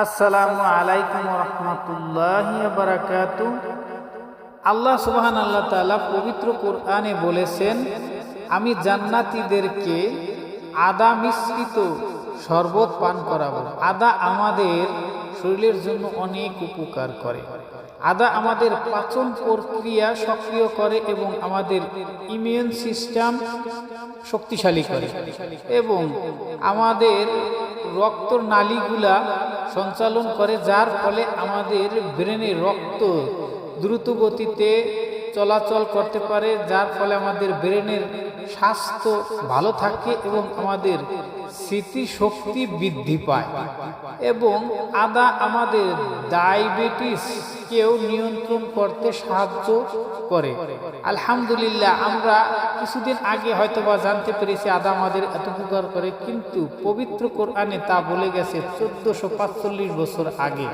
আসসালামু আলাইকুম রহমতুল্লাহ বারাকাত। আল্লাহ সুবহান আল্লাহ তাআলা পবিত্র কোরআনে বলেছেন, আমি জান্নাতীদেরকে আদা মিশ্রিত শরবত পান করাবো। আদা আমাদের শরীরের জন্য অনেক উপকার করে। আদা আমাদের পাচন প্রক্রিয়া সক্রিয় করে এবং আমাদের ইমিউন সিস্টেম শক্তিশালী করে। এবং আমাদের রক্তর নালীগুলা সঞ্চালন করে, যার ফলে আমাদের ব্রেনে রক্ত দ্রুত গতিতে চলাচল করতে পারে, যার ফলে আমাদের ব্রেনের স্বাস্থ্য ভালো থাকে এবং আমাদের স্মৃতিশক্তি বৃদ্ধি পায় এবং আদা আমাদের ডায়াবেটিসকেও নিয়ন্ত্রণ করতে সাহায্য করে। আলহামদুলিল্লাহ, আমরা কিছুদিন আগে হয়তো বা জানতে পেরেছি আদা আমাদের এত উপকার করে, কিন্তু পবিত্র কোরআনে তা বলে গেছে চোদ্দশো বছর আগে।